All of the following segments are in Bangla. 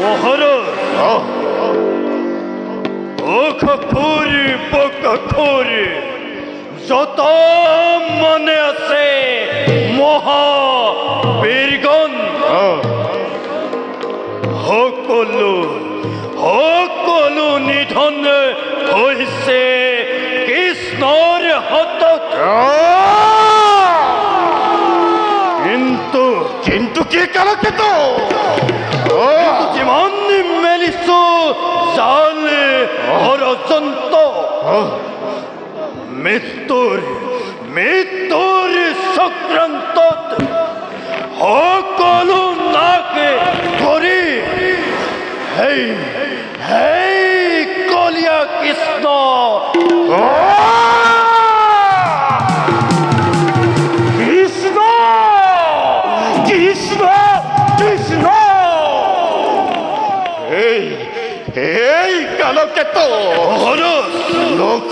মহারাজ। খখুরি পখুরি যত মনে আছে মহা বীরগণ সকলো সকলো নিধন হৈছে কৃষ্ণৰ হাতত কিন্তু কিন্তু কি কালকে জাল পৰ্যন্ত মৃত্যুর মৃত্যুর সংক্রান্ত। সকলো নাকে কৰি হেই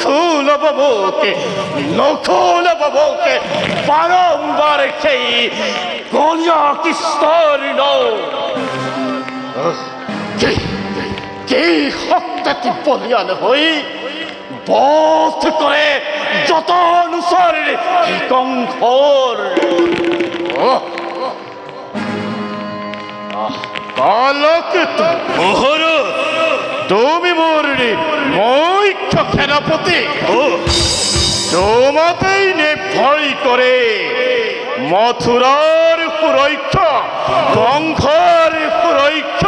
নখুল বাবুকে নখুল বাবুকে বারম্বার সেই গলিয়া কিস্তর কি হত্যাটি বলিয়ান হই, বোধ করে যত অনুসার কঙ্খর কালকে তো মহারাজ তুমি মোরনি মৈক্ষ সেনাপতি তোমাতেই নির্ভয় করে মথুরার সুরক্ষ বংশর সুরক্ষ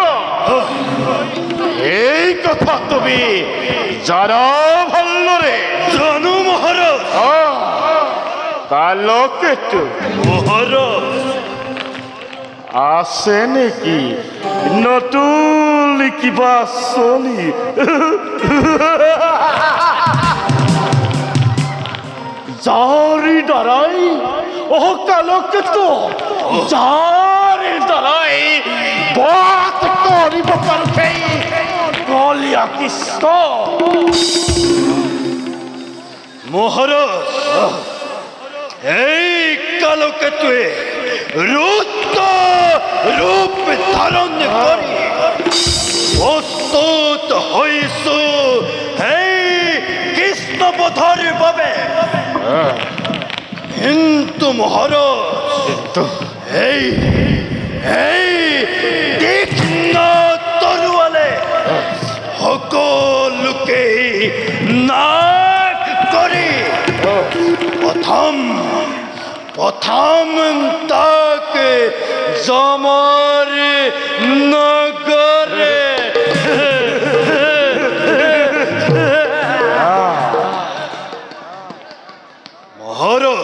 এই কথা তুমি জানা ভাল্লরে? জানো মহারাজ। কালকে মহারাজ। আছে নেকি? নতুন কিবা চলি? যাৰি দ্বাৰাই অকালকে তো যাৰি দ্বাৰাই বাট কৰিব পাৰো সেই কলীয়া কৃষ্ণ মহারাজ, এই কালকেতুয়ে রুদ্র রূপ ধারণ করি। প্রস্তুত হইছু এই কৃষ্ণপথর বাবে। কিন্তু মহারাজ। এই এই তীক্ষ্ণ তরুয়ালে। সকলোকে নাক কৰি প্ৰথম প্ৰথম তাক জমৰ নগৰে মহাৰাজ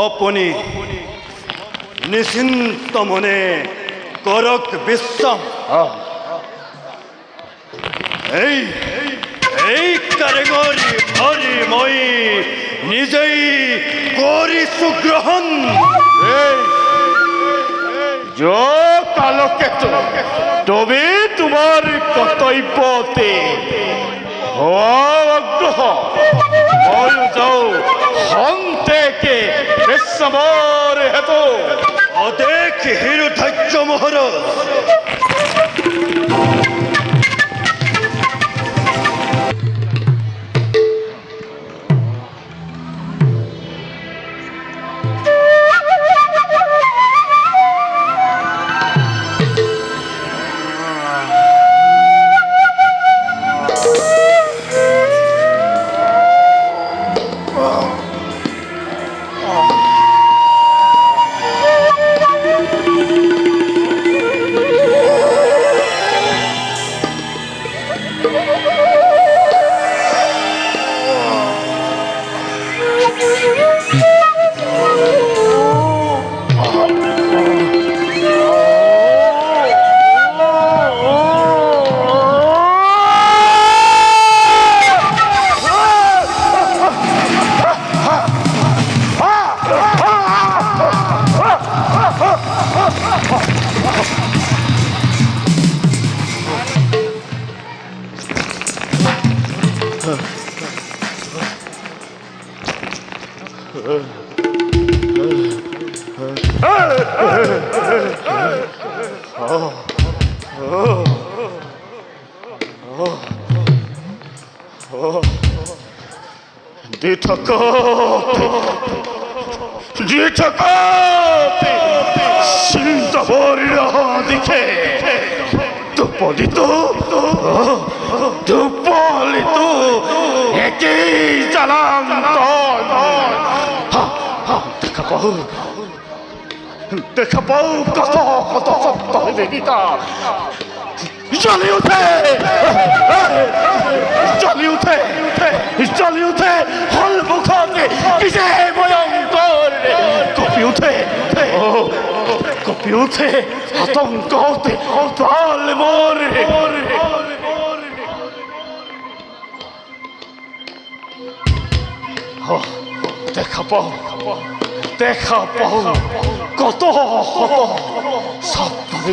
আপুনি নিশ্চিন্ত মনে কৰক বিশ্ৰাম এই এই কাৰিকৰী হৰি মই নিজেই কৰিছো গ্ৰহণ কালকে তুমি তোমাৰ কৰ্তব্যতে হোৱা আগ্ৰহ ময়ো যাওঁ সন্তেকে বিশ্ৰামৰ হেতু। অদেশ হিৰোধাৰ্য Maharaj Di takate, di takate, sinta borira di che, dupolito, dupolito, e che jalanto, ha, ha, dekapau, dekapau, kato, জলে উঠে। জলে উঠে জলে উঠে হল মুখতে। কিসে ভয়ঙ্কর কপি উঠে কপি উঠে, আতঙ্ক হতে দল মরে দেখা পাও দেখা পাও। কত কত সাবধানে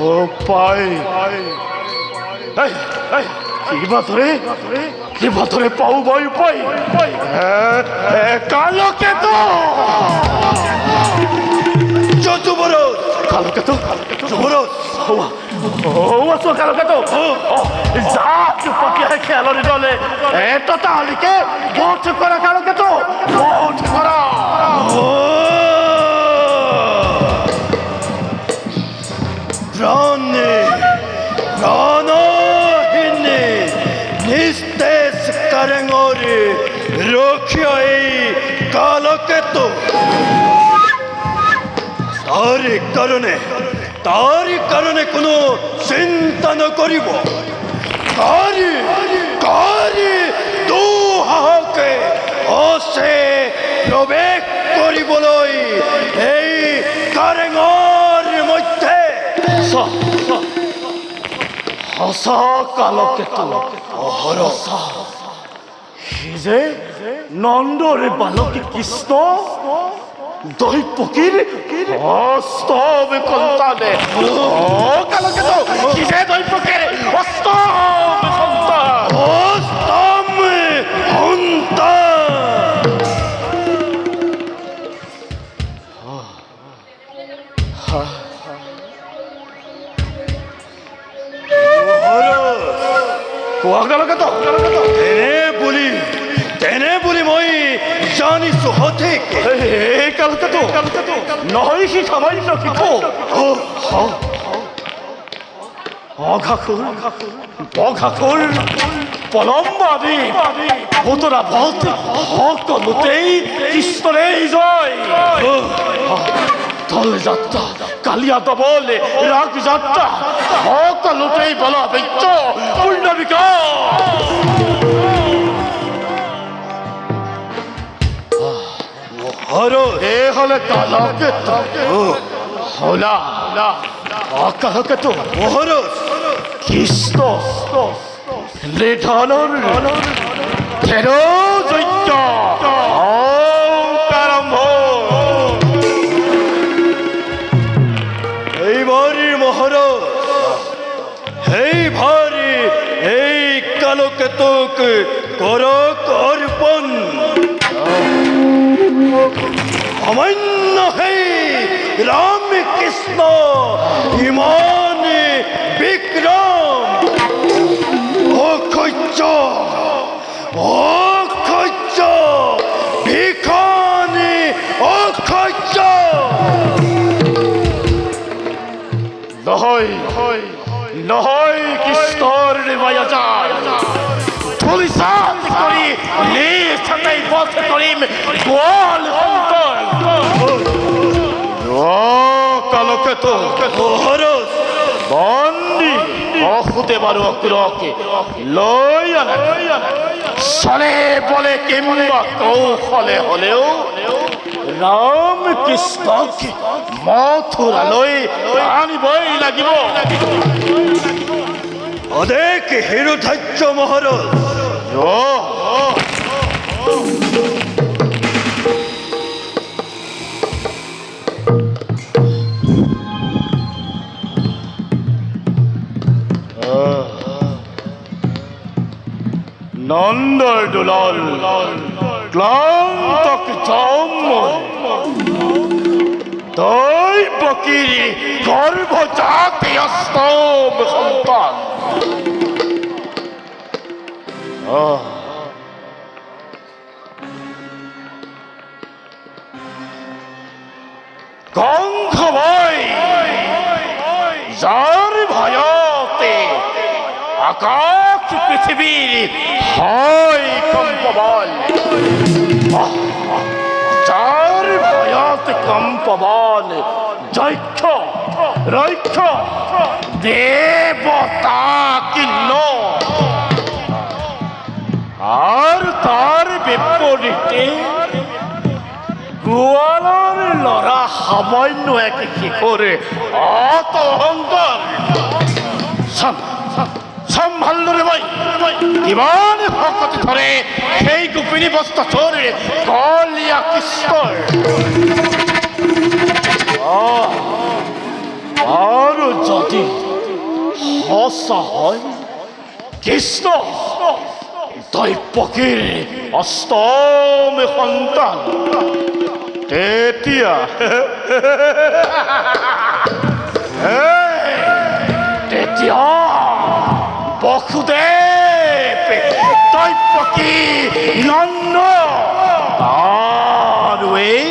ও এই, কি বাতরে? কি বাতরে পাও বই পাই? কালো কেতো! যদুবরজ কালো কেতো? যুবরজ ও আছো কালো কেতো। যা চুপকে খেলো রে দলে এটা তাহলে কে? ভোট করা কালো কেতো। ভোট তারি কারণে তারি কারণে কোনো চিন্তা নকৰিব কারি কারি দুহাকে অচে প্ৰৱেশ কৰিবলৈ এই কাৰেঙৰ মধ্যে। হসা কালো কেতো অহৰসা সি যে নন্দরে বালক কৃষ্ণ দৈপকীর অস্তবে কন্তানে ও কালো কেতো কি যে দৈপকের অস্তবে কন্তান অস্তম হন্তা কোয়া কালো কেতো তেনে বুলি তেনে বুলি মই জানিছো সঠিকে। এই কালো কেতো কালো কেতো নহয় সি সামান্য শিশু অঘাখুর অঘাখুর পলম্বাদী, ভূতরা বলতে সকলোতেই কৃষ্ণরেই জয়। দল যাত্রা, কালিয়া দবলে, রাগ যাত্রা সকলোতেই বলা বৈদ্য পূর্ণবিকা হৰ এ হলে কালকেত হলা অকালকেত মহৰস কৃষ্ণ লেধনৰ তেৰ যজ্ঞ। আৰম্ভ এই ভারি মহারাজ এই ভারি এই কালকেতুক কর অমান্য হেই রামকৃষ্ণ ইমান বিক্রম অক্ষয অক্ষয ভিখানি অক্ষয নহয় নহয় কৃষ্ণৰ মায়া যায় তুলিসাত কৰি নিষ্ঠাই পথ কৰিম গোৱাল সন্তৰ অ অসুতে বাৰু অগ্ৰকে লৈ আনে। চলে বলে কিম্বা কৌশলে হলেও ৰাম কৃষ্ণক মথুৰালৈ আনিবই লাগিব। অদেক হিৰুধাৰ্য মহাৰাজ অ' নন্দৰ দুলাল ক্লান্তক জম তই বকিৰি গৰ্ভ জাতি অস্তম সন্তান। কংস ভয় যার ভয়তে আকাশ পৃথিবীর হয় কম্পবল। যার ভয়তে কম্পবল। যক্ষ রক্ষ দেবতা কিন্ন। আর তার বিপরীতে গোৱালৰ ল'ৰা সামান্য এক শিশুৰে অত অহংকাৰ মই কিমান ধৰে সেই গোপিনী বস্ত্ৰ চোৰে কলীয়া কৃষ্ণৰ আহ, আৰু যদি সঁচা হয় কৃষ্ণ দৈপকীৰ অষ্টম সন্তান। তেতিয়া। তেতিয়া বসুদেৱ দৈপকী নন্দ আৰু এই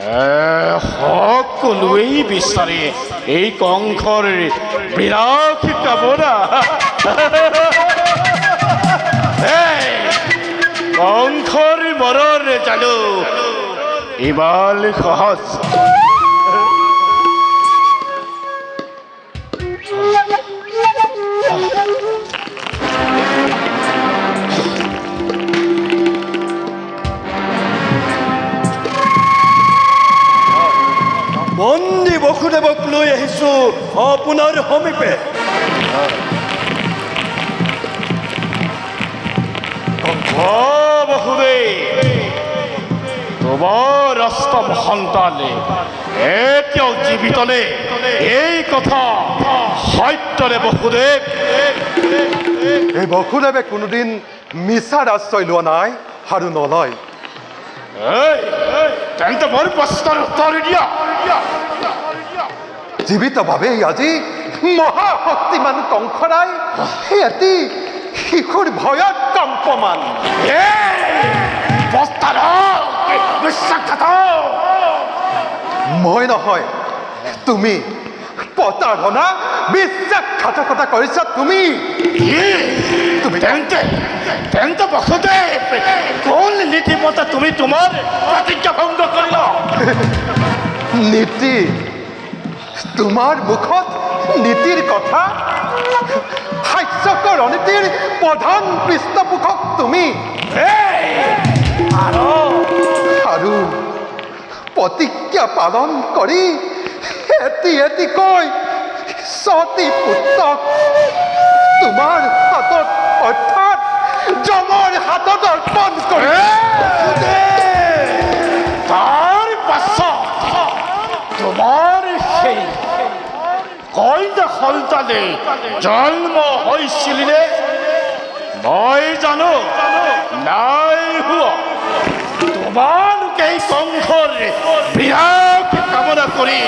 এস্তবেষ্ট সকলোৱেই বিচাৰে এই কংসৰ বিৰাট কামনা। কংসৰ মৰণ জানো ইমান সহজ আপোনাৰ সমীপে। ও বহুদেৱ তোমাৰ অষ্টম সন্তানে এতিয়াও জীৱিতনে এই কথা সত্যৰে বহুদেৱ এই বসুদেৱে কোনোদিন মিছাৰ আশ্ৰয় লোৱা নাই আৰু নলয়। তেন্তে মোৰ প্ৰশ্নৰ উত্তৰ দিয়া। জীৱিতভাৱেই আজি মহাশক্তিমান কংসৰাই এটি শিশুৰ ভয়ত কম্পমান। মই নহয় তুমি প্ৰতাৰণা বিশ্বাসঘাতকতা কৰিছা তুমি। তুমি তেন্তে তেন্তে বসুদেৱ কোন নীতিমতে তুমি তোমাৰ প্ৰতিজ্ঞা ভংগ কৰিলা? নীতি তোমাৰ মুখত নীতিৰ কথা? হাস্যকৰ নীতিৰ প্ৰধান পৃষ্ঠপোষক তুমি। আৰু প্ৰতিজ্ঞা পালন কৰি এটি এটিকৈ ছটি পুত্ৰক তোমাৰ হাতত অৰ্থাৎ জমৰ হাতত অৰ্পণ কৰি সন্তানে জন্ম হৈছিলনে মই জানো নাই হোৱা। তোমালোকে এই কংসৰ বিৰাট কামনা কৰি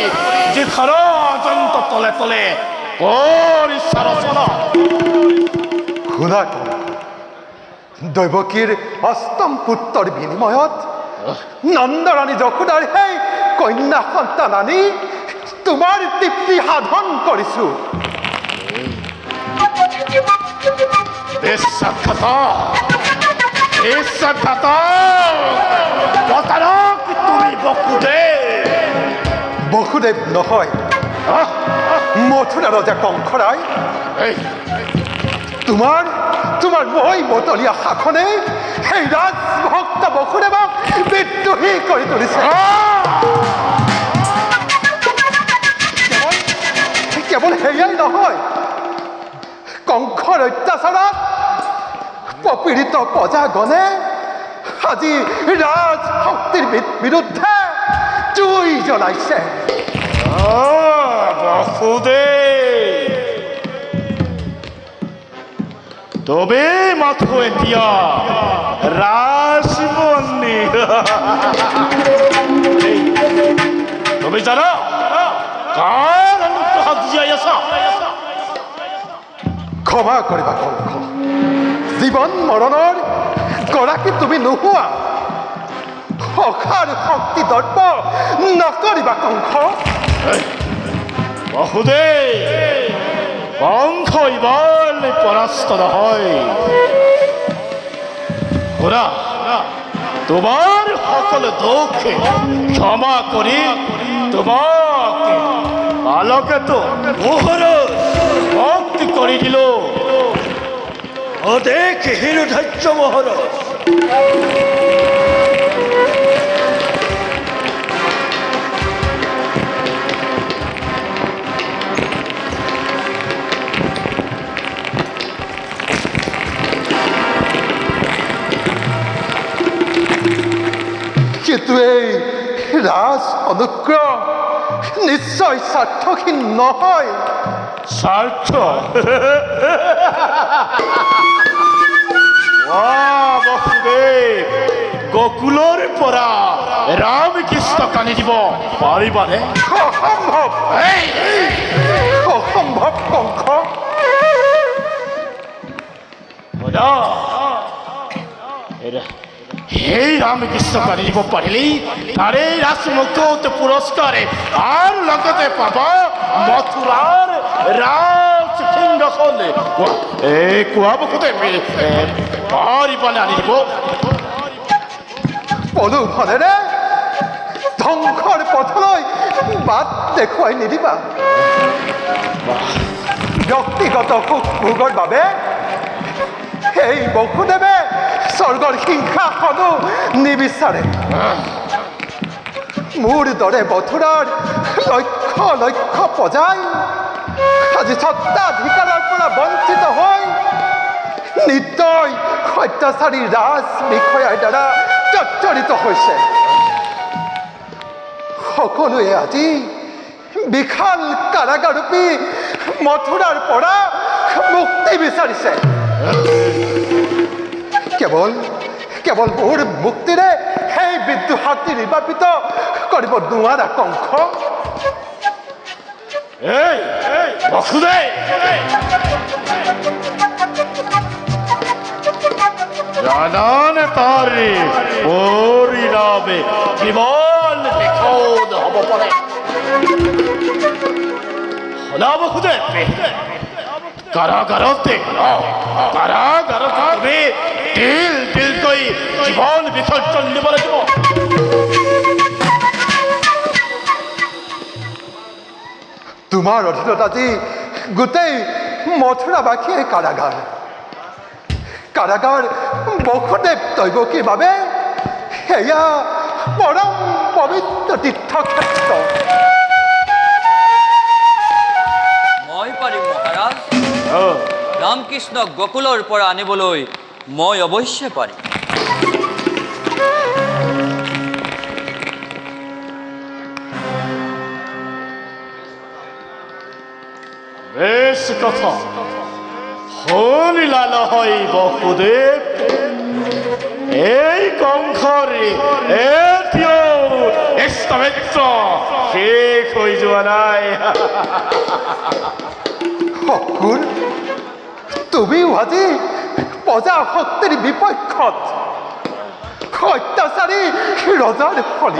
যি ষড়যন্ত্ৰ তলে তলে কৰিছা ৰচনা শুনা দৈৱকীৰ অষ্টম পুত্ৰৰ বিনিময়ত নন্দৰাণী যশোদাৰ সেই কন্যা সন্তান আনি তোমাৰ তৃপ্তি সাধন কৰিছো। বিশ্বাসঘাত বিশ্বাসঘাত প্ৰতাৰক তুমি বসুদেৱ বসুদেৱ নহয় মথুৰা ৰজা কংসৰাই তোমাৰ তোমাৰ মই মতলীয়া শাসনে সেই ৰাজ ভক্ত বসুদেৱক বিদ্ৰোহী কৰি তুলিছে কেৱল সেয়াই নহয় অত্যাচাৰত পপীড়িত প্ৰজাগণে আজি ৰাজ শক্তিৰ বিৰুদ্ধে জুই জ্বলাইছে। তবে মাথো এতিয়া ৰাজমন্দি তুমি জানা কাৰ ক্ষমা কৰিবা জীৱন মৰণৰ গৰাকী তুমি নোহোৱা? সখাৰ শক্তি দৰ্প নকৰিবা কংস। বাসুদেৱ, কংস ইমান পৰাস্ত নহয়। শুনা তোমাৰ সকলো দুখ ক্ষমা কৰি তোমাক আলোকেতো মহারাজ মুক্তি কৰি দিলো অদেক হিরোধার্য মহারাজ কিন্তু এই ৰাজ অনুগ্ৰহ নিশ্চয় স্বাৰ্থহীন নহয় বসুদেৱ গকুলৰ পৰা ৰামকৃষ্ণক আনি দিব। অসম্ভৱ কংস শুনা, এৰা, সেই ৰামকৃষ্ণক আনি দিব পাৰিলেই তাৰে ৰাজমুখত পুৰস্কাৰে আৰু লগতে পাব মথুৰাৰ ৰাজ সিংহাসন কোৱা এই কোৱা বকুতে পাৰিবানে আনি দিব পলু ফলেৰে ধ্বংসৰ পথলৈ বাট দেখুৱাই নিদিবা। ব্যক্তিগত সুখ ভোগৰ বাবে সেই বসুদেৱে স্বৰ্গৰ সিংহাসনো নিবিচাৰে। মোৰ দৰে মথুৰাৰ লক্ষ লক্ষ প্ৰজাই আজি সত্তাধিকাৰৰ পৰা বঞ্চিত হৈ নিতৈ অত্যাচাৰী ৰাজ বিষয়াৰ দ্বাৰা জৰ্জৰিত হৈছে সকলোৱে আজি বিশাল কাৰাগাৰূপী মথুৰাৰ পৰা মুক্তি বিচাৰিছে কেৱল কেৱল মোৰ মুক্তিৰে সেই বিদ্ৰোহাগ্নি নিৰ্বাপিত কৰিব নোৱাৰা কংস এই বসুদেৱ জানানে তাৰে পৰিণামে কিমান বিপদ হ'ব পাৰে শুনা বসুদেৱ কাৰাগাৰতে কাৰাগাৰত তুমি তিল তিলকৈ জীৱন বিসৰ্জন দিব লাগিব তোমাৰ অধীনত আজি গোটেই মথুৰাবাসীয়ে কাৰাগাৰ কাৰাগাৰ বসুদেৱ দৈৱকীৰ বাবে সেয়া পৰম পবিত্ৰ তীৰ্থক্ষেত্ৰ মই পাৰিম মহাৰাজ ৰামকৃষ্ণক গকুলৰ পৰা আনিবলৈ মই অৱশ্যে পাৰিম কথা। শুনিলা নহয় বসুদেৱ এই কংসৰে এতিয়াও ইষ্টমিত্ৰ শেষ হৈ যোৱা নাই। শকুৰ তুমিও আজি প্ৰজা শক্তিৰ বিপক্ষত। অত্যাচাৰী ৰজাৰ ফলি।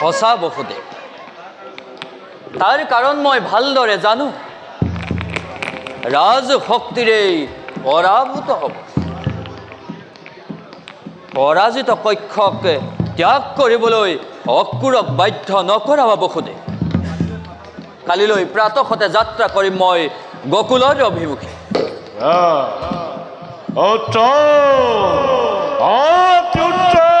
সঁচা বসুদেৱ তাৰ কাৰণ মই ভালদৰে জানো ৰাজভক্তিৰে পৰাভূত হ'ব। পৰাজিত কক্ষক ত্যাগ কৰিবলৈ অক্ৰূৰক বাধ্য নকৰাব বসুদে কালিলৈ প্ৰাতঃতে যাত্ৰা কৰিম মই গকুলৰ অভিমুখে। উত্তম অতি উত্তম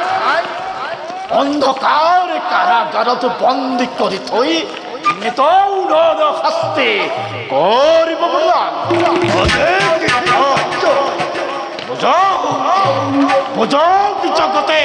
অন্ধকাৰ কারাগারত বন্দী করি থই নিতৌন হস্তে করিব প্ৰদান বুজাও বুজাওক জগতে